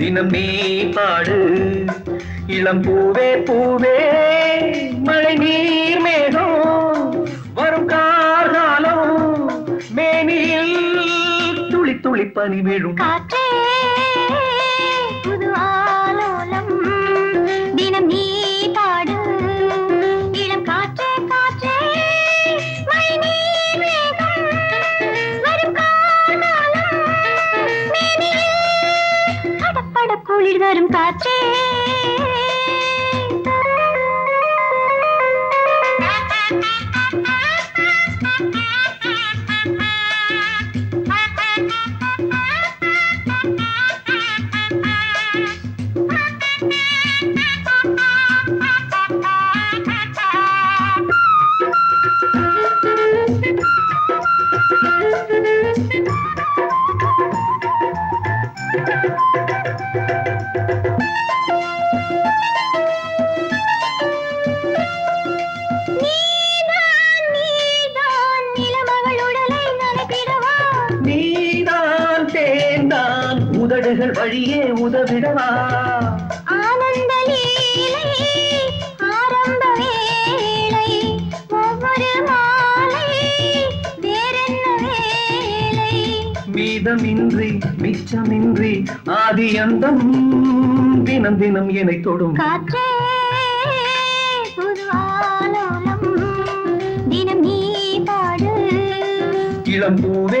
தினமே பாடு. இளம் பூவே பூவே மழை நீர் மேகம். வரும் கார்காலம் மேனியில் துளி துளி பனி விழும். காற்றே பட குளிர் காற்றே Thank you. வழியே உதவிடவா? ஆனந்த ஆரம்ப வேளை ஒவ்வொரு மாலை வேறென்ன வேலை மீதமின்றி மிச்சமின்றி ஆதி அந்தம் தினம் தினம் என்னை தொடும். காற்றே புது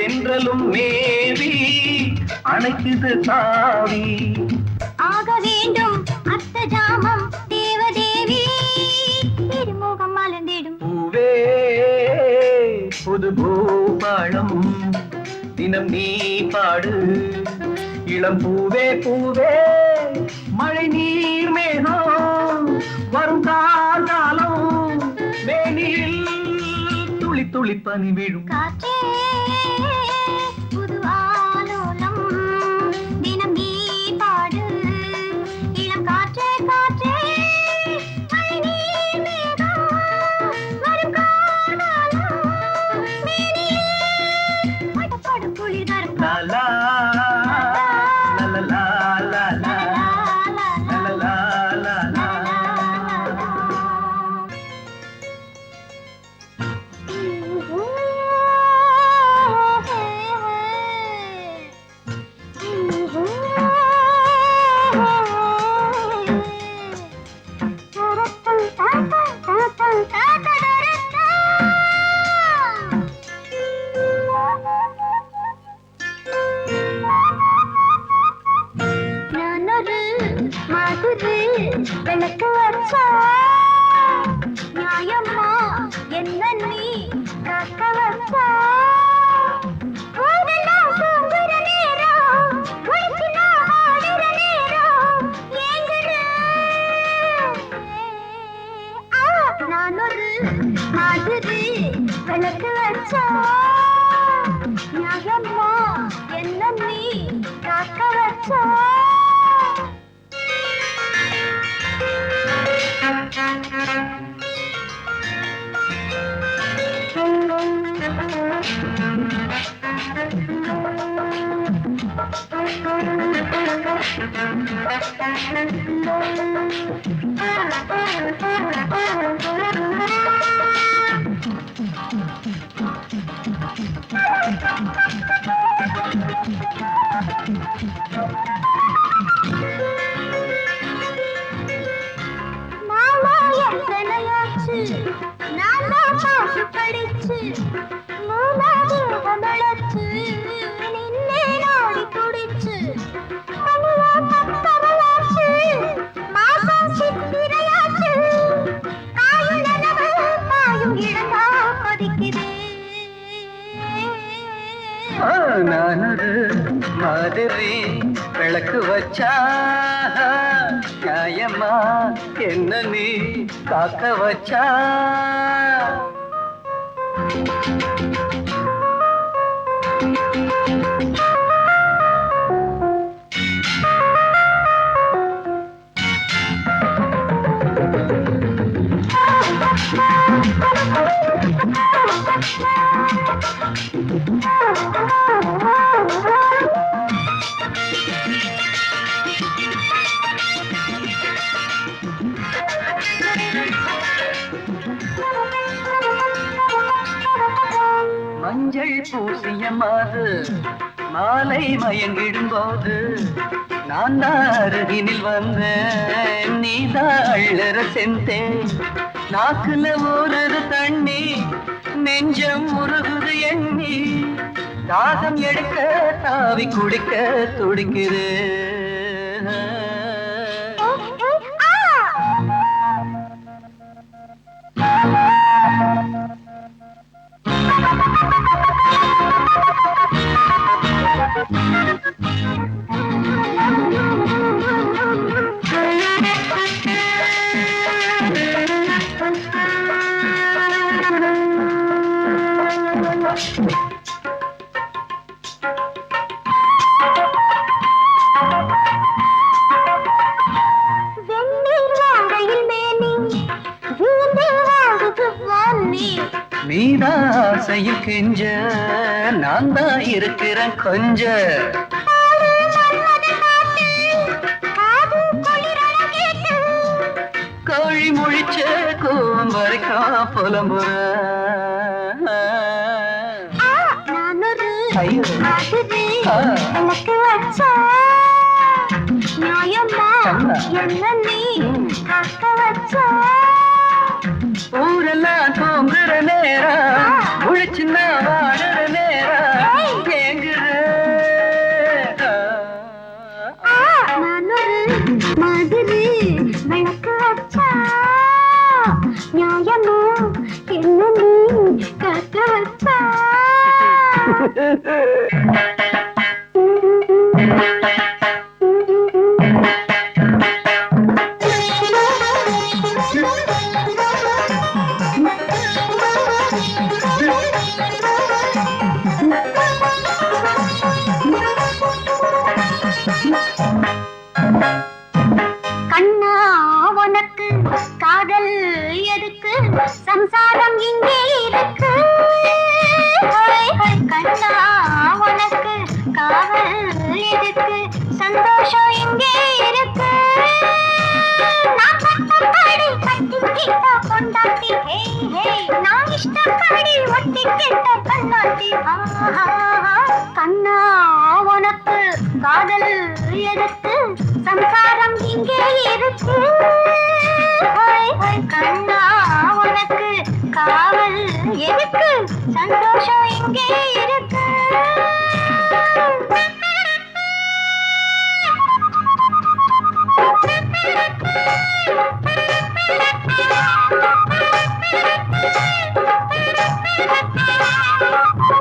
தென்றலும் மேவி அணைக்குது தாவி ஆக வேண்டும் அத்த ஜாமம் தேவதேவி. திருமுகம் மலர்ந்திடும். பூவே புது பூபாளம் தினம் நீ பாடு. இளம் பூவே பூவே மழை நீர் மேகம் வரும் காலம் மேனில் துளி துளி பனி விழும் காற்றே வச்சா நியாயமா? என்ன நீ காக்க வச்சா? மாலை மயங்கிடும் போது நான் தான் அருகினில் வந்தேன். நீ தான் அள்ளற செந்தேன் நாக்குல ஊறுது தண்ணி நெஞ்சம் முருகுது எண்ணி தாகம் எடுக்க தாவி குடிக்க துடிக்குது. வெந்நீர் நான் இருக்கிறேன் கொஞ்ச. ஆடு கோழி முழிச்ச கோவம் வரைக்கும் புலம்புற ஐயோ. எனக்கு வச்சா என்ன நீ காக்க வச்சா ஊரெல்லாம் தோங்குற நேரம். முழிச்சுன்னா வாழ கண்ணா உனக்கு காதல் எதுக்கு சம்சாரம் இங்கே இருக்கு. கண்ணா உனக்கு காவல் எதுக்கு சந்தோஷம் இங்கே இருக்கு. பாலை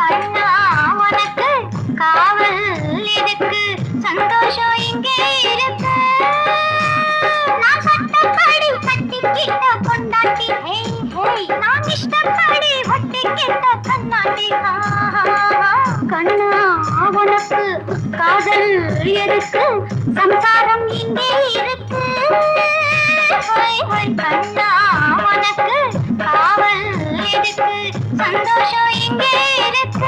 கண்ணா உனக்கு காவல் இருக்கு. சந்தோஷம் இங்கே நான் பட்டப்படி பட்டிக்கிட்ட பொண்டாட்டி. ஹேய் ஹேய் நான் கண்ணா உனக்கு காதல் இருக்கு. சம்சாரம் இங்கே இருக்கு. காவல் சந்தோஷம் இங்கே இருக்க